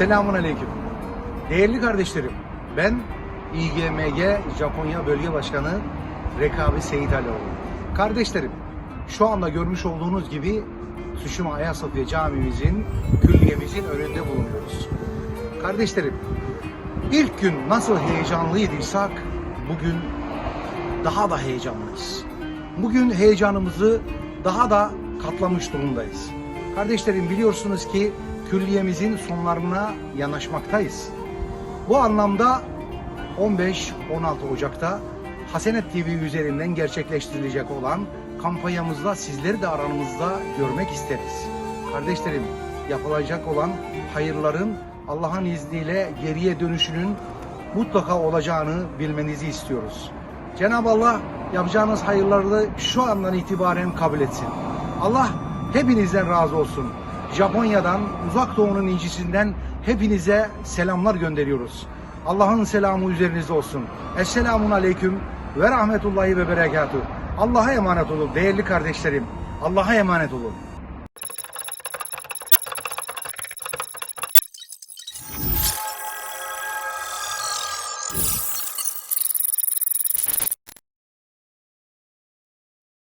Selamun Aleyküm. Değerli kardeşlerim, ben İGMG Japonya Bölge Başkanı Rekabi Seyit Alioğlu. Kardeşlerim, şu anda görmüş olduğunuz gibi Suşuma Ayasofya Camimizin, külliyemizin önünde bulunuyoruz. Kardeşlerim, ilk gün nasıl heyecanlıydıysak bugün daha da heyecanlıyız. Bugün heyecanımızı daha da katlamış durumdayız. Kardeşlerim biliyorsunuz ki külliyemizin sonlarına yanaşmaktayız. Bu anlamda 15-16 Ocak'ta Hasenet TV üzerinden gerçekleştirilecek olan kampanyamızda sizleri de aramızda görmek isteriz. Kardeşlerim yapılacak olan hayırların Allah'ın izniyle geriye dönüşünün mutlaka olacağını bilmenizi istiyoruz. Cenab-ı Allah yapacağınız hayırları şu andan itibaren kabul etsin. Allah hepinizden razı olsun. Japonya'dan, uzak doğunun incisinden hepinize selamlar gönderiyoruz. Allah'ın selamı üzerinizde olsun. Esselamun aleyküm ve rahmetullahi ve berekatuhu. Allah'a emanet olun değerli kardeşlerim. Allah'a emanet olun.